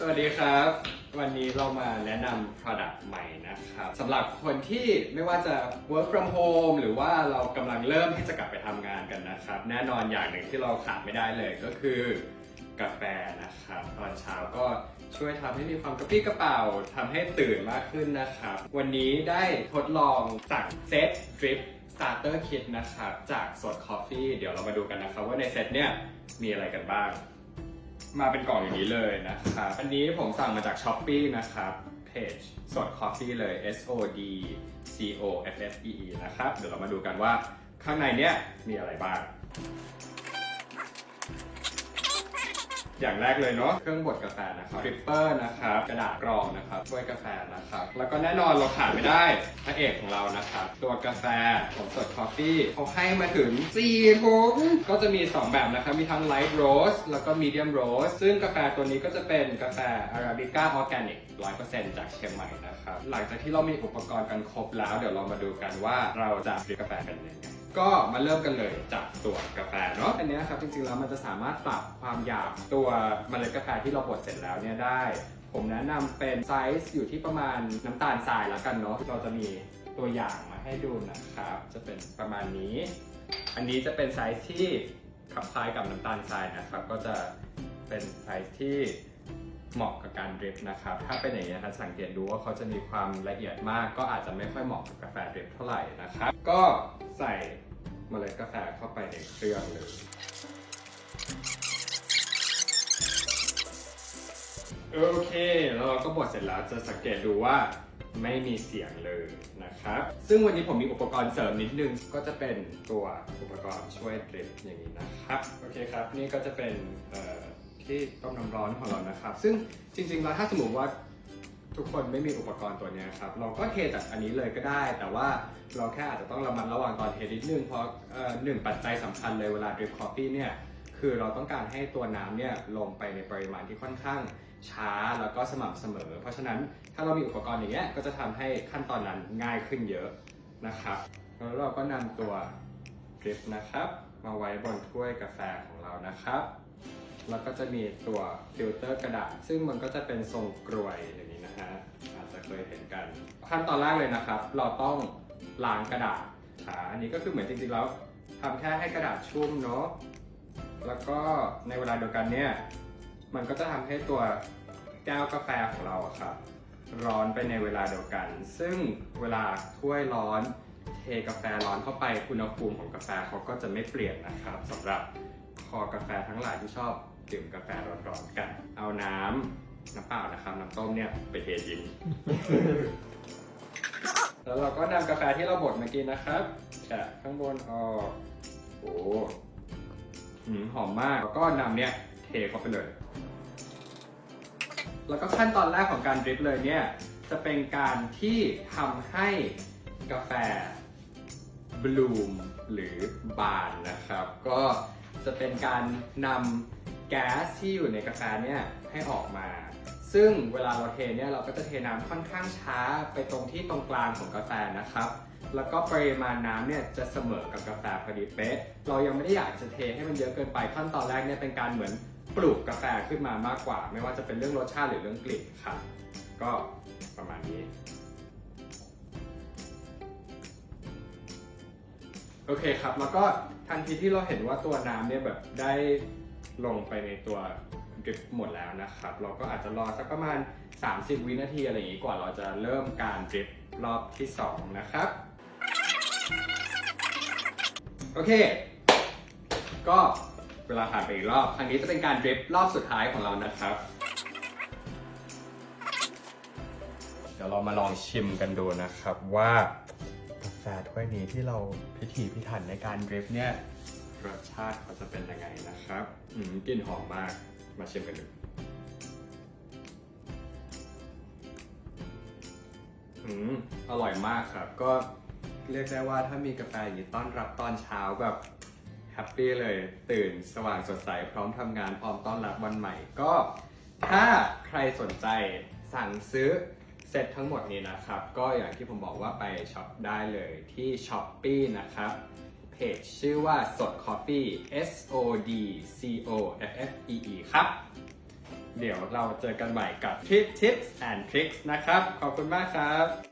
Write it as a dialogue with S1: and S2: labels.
S1: สวัสดีครับ วันนี้เรามาแนะนำ product ใหม่นะครับสำหรับคนที่ไม่ว่าจะ work from home หรือว่าเรากำลังเริ่มที่จะกลับไปทำงานกันนะครับ แน่นอนอย่างหนึ่งที่เราขาดไม่ได้เลยก็คือกาแฟนะครับ ตอนเช้าก็ช่วยทำให้มีความกระปรี้กระเป๋าทำให้ตื่นมากขึ้นนะครับ วันนี้ได้ทดลองสั่งเซต drip starter kit นะครับ จากสด coffee เดี๋ยวเรามาดูกันนะครับว่าในเซตเนี่ยมีอะไรกันบ้าง มาเป็นกล่องอย่างนี้เลยนะครับอันนี้ผมสั่งมาจาก s h อ p e e นะครับเพจสดคอฟฟี่เลย S O D C O F F E E นะครับ เดี๋ยวเรามาดูกันว่าข้างในเนี้ยมีอะไรบ้าง อย่างแรกเลยเนาะเครื่องบดกาแฟนะครับดริปเปอร์นะครับกระดาษกรองนะครับถ้วยกาแฟนะครับแล้วก็แน่นอนเราขาดไม่ได้พระเอกของเรานะครับตัวกาแฟของสดคอฟฟี่เขาให้มาถึง4ถุงก็จะมี 2 แบบนะครับมีทั้ง light roast แล้วก็ medium roast ซึ่งกาแฟตัวนี้ก็จะเป็นกาแฟ Arabica Organic 100%จากเชียงใหม่นะครับหลังจากที่เรามีอุปกรณ์กันครบแล้ว เดี๋ยวเรามาดูกันว่าเราจะดริปกาแฟเป็นยังไง ก็มาเริ่มกันเลยจากตัวกาแฟเนาะอันนี้ครับจริงๆแล้วมันจะสามารถปรับความหยาบตัวเมล็ดกาแฟที่เราบดเสร็จแล้วเนี่ยได้ ผมแนะนำเป็นไซส์อยู่ที่ประมาณน้ำตาลทรายแล้วกันเนาะเราจะมีตัวอย่างมาให้ดูนะครับ จะเป็นประมาณนี้ อันนี้จะเป็นไซส์ที่คลับคล้ายกับน้ำตาลทรายนะครับ ก็จะเป็นไซส์ที่ เหมาะกับการดริปนะครับ ถ้าเป็นอย่างนี้นะครับสังเกตดูว่าเขาจะมีความละเอียดมาก ก็อาจจะไม่ค่อยเหมาะกับกาแฟดริปเท่าไหร่นะครับ ก็ใส่เมล็ดกาแฟเข้าไปในเครื่องเลยโอเคแล้วเราก็บดเสร็จแล้วจะสังเกตดูว่าไม่มีเสียงเลยนะครับ ซึ่งวันนี้ผมมีอุปกรณ์เสริมนิดนึง ก็จะเป็นตัวอุปกรณ์ช่วยดริปอย่างนี้นะครับ โอเคครับ นี่ก็จะเป็นเอ่อ ที่ต้มน้ำร้อนของเรานะครับ ซึ่งจริงๆแล้วถ้าสมมติว่าทุกคนไม่มีอุปกรณ์ตัวนี้ครับ เราก็เทจากอันนี้เลยก็ได้ แต่ว่าเราแค่อาจจะต้องระมัดระวังตอนเทนิดนึงเพราะหนึ่งปัจจัยสำคัญเลยเวลาดริปคอฟฟี่เนี่ยคือเราต้องการให้ตัวน้ำเนี่ยลงไปในปริมาณที่ค่อนข้างช้าแล้วก็สม่ำเสมอ เพราะฉะนั้นถ้าเรามีอุปกรณ์อย่างเงี้ยก็จะทำให้ขั้นตอนนั้นง่ายขึ้นเยอะนะครับแล้วเราก็นำตัวดริปนะครับ มาไว้บนถ้วยกาแฟของเรานะครับ แล้วก็จะมีตัวฟิลเตอร์กระดาษ ซึ่งมันก็จะเป็นทรงกรวยอย่างนี้นะฮะอาจจะเคยเห็นกัน ขั้นตอนแรกเลยนะครับ เราต้องล้างกระดาษขาอันนี้ก็คือเหมือนจริงๆแล้วทำแค่ให้กระดาษชุ่มเนาะแล้วก็ในเวลาเดียวกันเนี่ยมันก็จะทำให้ตัวแก้วกาแฟของเราครับร้อนไปในเวลาเดียวกัน ซึ่งเวลาถ้วยร้อนเทกาแฟร้อนเข้าไปอุณหภูมิของกาแฟเขาก็จะไม่เปลี่ยนนะครับสำหรับคอกาแฟทั้งหลายที่ชอบ ดื่มกาแฟร้อนๆกัน เอาน้ำน้ำเปล่านะครับน้ำต้มเนี่ยไปเททิ้ง แล้วเราก็นำกาแฟที่เราบดเมื่อกี้นะครับแกะข้างบนออกโอ้หืมหอมมากแล้วก็นำเนี่ยเทเข้าไปเลย แล้วก็ขั้นตอนแรกของการดริปเลยเนี่ยจะเป็นการที่ทำให้กาแฟบลูมหรือบานนะครับ ก็จะเป็นการนำ แก๊สที่อยู่ในกาแฟเนี่ยให้ออกมา ซึ่งเวลาเราเทเนี่ยเราก็จะเทน้ำค่อนข้างช้าไปตรงที่ตรงกลางของกาแฟนะครับ แล้วก็ปริมาณน้ำเนี่ยจะเสมอกับกาแฟพอดีเป๊ะ เรายังไม่ได้อยากจะเทให้มันเยอะเกินไปขั้นตอนแรกเนี่ยเป็นการเหมือนปลูกกาแฟขึ้นมามากกว่า ไม่ว่าจะเป็นเรื่องรสชาติหรือเรื่องกลิ่นครับก็ประมาณนี้โอเคครับ แล้วก็ทันทีที่เราเห็นว่าตัวน้ำเนี่ยแบบได้ ลงไปในตัวดริปหมดแล้วนะครับ เราก็อาจจะรอสักประมาณ 30 วินาทีอะไรอย่างนี้กว่าเราจะเริ่มการดริปรอบที่ 2 นะครับ โอเค ก็เวลาผ่านไปอีกรอบ ครั้งนี้จะเป็นการดริปรอบสุดท้ายของเรานะครับ เดี๋ยวเรามาลองชิมกันดูนะครับว่ากาแฟถ้วยนี้ที่เราพิถีพิถันในการดริปเนี่ย รสชาติเขาจะเป็นยังไงนะครับ อืมกลิ่นหอมมาก มาชิมกันดูอืมอร่อยมากครับ ก็เรียกได้ว่าถ้ามีกาแฟอย่างนี้ต้อนรับตอนเช้าแบบแฮปปี้เลย ตื่นสว่างสดใส พร้อมทำงานพร้อมต้อนรับวันใหม่ ก็ถ้าใครสนใจสั่งซื้อเซตทั้งหมดนี้นะครับ ก็อย่างที่ผมบอกว่าไปช็อปได้เลยที่ s h อ p e e นะครับ เพจชื่อว่าสด Coffee S O D C O F F E E ครับ เดี๋ยวเราเจอกันใหม่กับ Tip Tips and Tricks นะครับ ขอบคุณมากครับ